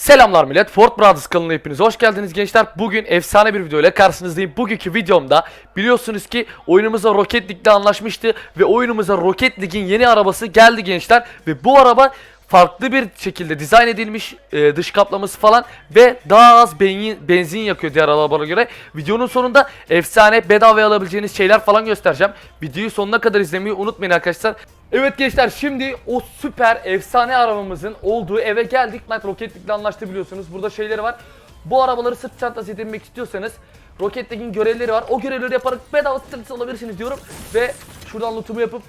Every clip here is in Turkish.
Selamlar millet. Fort Brothers kanalına hepiniz hoş geldiniz gençler. Bugün efsane bir video ile karşınızdayım. Bugünkü videomda biliyorsunuz ki oyunumuza Rocket League'de anlaşmıştı ve oyunumuza Rocket League'in yeni arabası geldi gençler ve bu araba farklı bir şekilde dizayn edilmiş e, dış kaplaması falan ve daha az benzin, benzin yakıyor diğer arabalara göre. Videonun sonunda efsane bedavaya alabileceğiniz şeyler falan göstereceğim. Videoyu sonuna kadar izlemeyi unutmayın arkadaşlar. Evet gençler şimdi o süper efsane arabamızın olduğu eve geldik. Knight Rocket League'le anlaştı biliyorsunuz. Burada şeyleri var. Bu arabaları sırt çantası edinmek istiyorsanız Rocket League'in görevleri var. O görevleri yaparak bedava sırt alabilirsiniz diyorum. Ve şuradan lootumu yapıp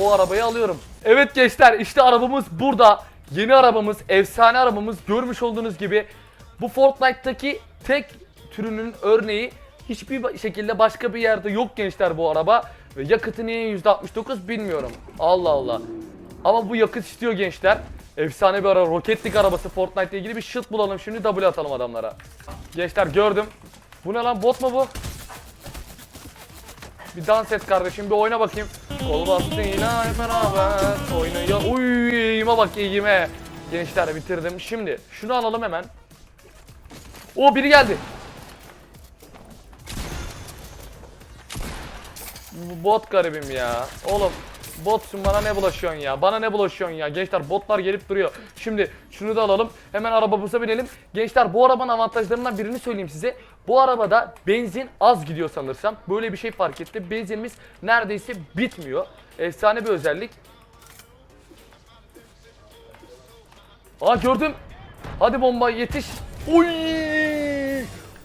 o arabayı alıyorum. Evet gençler işte arabamız burada. Yeni arabamız, efsane arabamız. Görmüş olduğunuz gibi bu Fortnite'taki tek türünün örneği hiçbir şekilde başka bir yerde yok gençler bu araba. Ve yakıtı niye %69 bilmiyorum. Allah Allah. Ama bu yakıt istiyor gençler. Efsane bir araba. Rocket League arabası Fortnite ile ilgili bir shit bulalım şimdi W atalım adamlara. Gençler gördüm. Bu ne lan bot mu bu? Bir dans et kardeşim bir oyna bakayım. Kol bastığıyla hep beraber oynuyor. Uy eğime bak eğime. Gençler bitirdim. Şimdi şunu alalım hemen. O biri geldi. Bot garibim ya. Oğlum botsun bana ne bulaşıyorsun ya? Bana ne bulaşıyorsun ya? Gençler botlar gelip duruyor. Şimdi şunu da alalım. Hemen arabamıza binelim. Gençler bu arabanın avantajlarından birini söyleyeyim size. Bu arabada benzin az gidiyor sanırsam. Böyle bir şey fark etti. Benzinimiz neredeyse bitmiyor. Efsane bir özellik. Aa gördüm. Hadi bomba yetiş. Oy!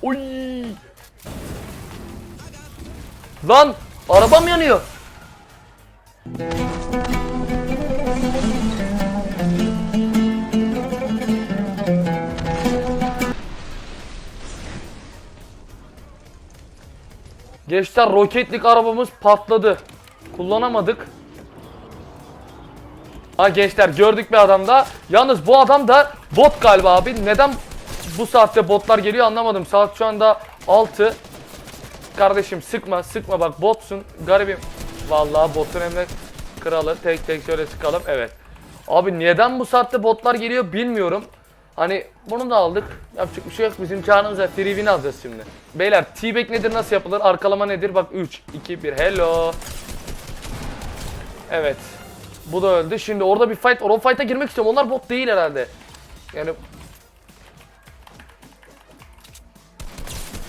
Oy! Lan arabam yanıyor. Gençler roketlik arabamız patladı. Kullanamadık. Ha gençler gördük bir adam da. Yalnız bu adam da bot galiba abi. Neden bu saatte botlar geliyor anlamadım. Saat şu anda 6. Kardeşim sıkma sıkma bak botsun garibim. Vallahi botun hem de kralı. Tek tek şöyle sıkalım evet. Abi neden bu saatte botlar geliyor bilmiyorum. Hani bunu da aldık. Yapacak bir şey yok. Bizim çağrımız var. Free alacağız şimdi. Beyler T-back nedir nasıl yapılır? Arkalama nedir? Bak 3, 2, 1. Hello. Evet. Bu da öldü. Şimdi orada bir fight var. O fight'a girmek istiyorum. Onlar bot değil herhalde. Yani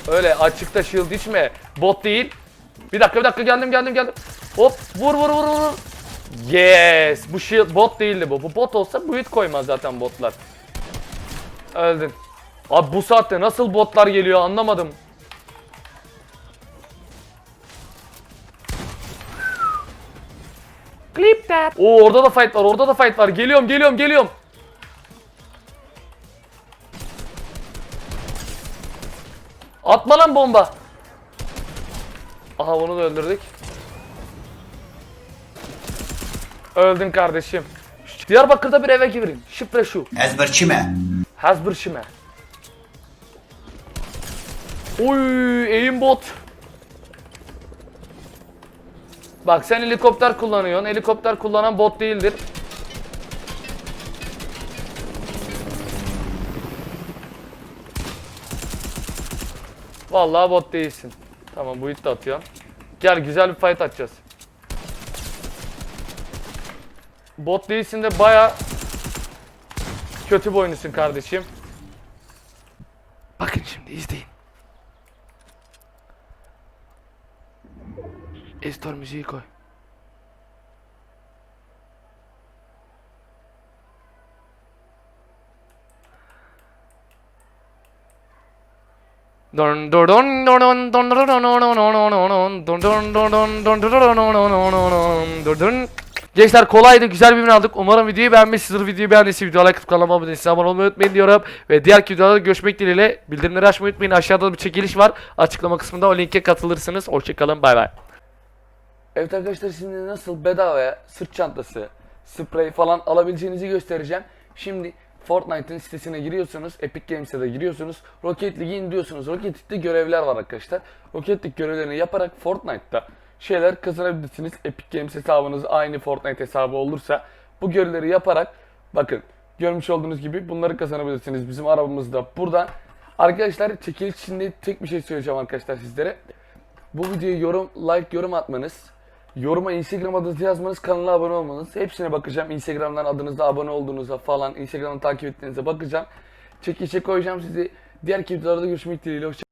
Öyle açıkta shield içme. Bot değil. Bir dakika bir dakika geldim geldim geldim. Hop vur vur vur vur. Yes. Bu shield bot değildi bu. Bu bot olsa build koymaz zaten botlar. Öldün. Abi bu saatte nasıl botlar geliyor anlamadım. Clip that. Oo orada da fight var orada da fight var. Geliyorum geliyorum geliyorum. Atma lan bomba. Aha bunu da öldürdük. Öldün kardeşim. Diyarbakır'da bir eve girin. Şifre şu. Ezberçi mi? Hasbırşime. Oy aimbot. Bak sen helikopter kullanıyorsun. Helikopter kullanan bot değildir. Vallahi bot değilsin. Tamam bu it de atıyor. Gel güzel bir fight atacağız. Bot değilsin de baya kötü bir oyuncusun kardeşim. Bakın şimdi izleyin. Estor müziği koy. Dun dun dun dun dun dun dun dun dun dun dun dun dun dun dun dun dun Gençler kolaydı güzel bir gün aldık. Umarım videoyu beğenmişsinizdir. Videoyu beğendiyseniz videoya like atıp kanalıma abone değilseniz abone olmayı unutmayın diyorum. Ve diğer videolarda görüşmek dileğiyle bildirimleri açmayı unutmayın. Aşağıda bir çekiliş var. Açıklama kısmında o linke katılırsınız. Hoşçakalın bay bay. Evet arkadaşlar şimdi nasıl bedavaya sırt çantası, sprey falan alabileceğinizi göstereceğim. Şimdi Fortnite'ın sitesine giriyorsunuz, Epic Games'e de giriyorsunuz, Rocket League'i indiriyorsunuz. Rocket League'de görevler var arkadaşlar. Rocket League görevlerini yaparak Fortnite'da şeyler kazanabilirsiniz. Epic Games hesabınız aynı Fortnite hesabı olursa bu görevleri yaparak bakın Görmüş olduğunuz gibi bunları kazanabilirsiniz. Bizim arabamız da burada. Arkadaşlar çekiliş içinde tek bir şey söyleyeceğim arkadaşlar sizlere. Bu videoya yorum, like, yorum atmanız, yoruma Instagram adınızı yazmanız, kanala abone olmanız. Hepsine bakacağım. Instagram'dan adınızda abone olduğunuza falan, Instagram'dan takip ettiğinize bakacağım. Çekilişe koyacağım sizi. Diğer videolarda görüşmek dileğiyle. Hoşça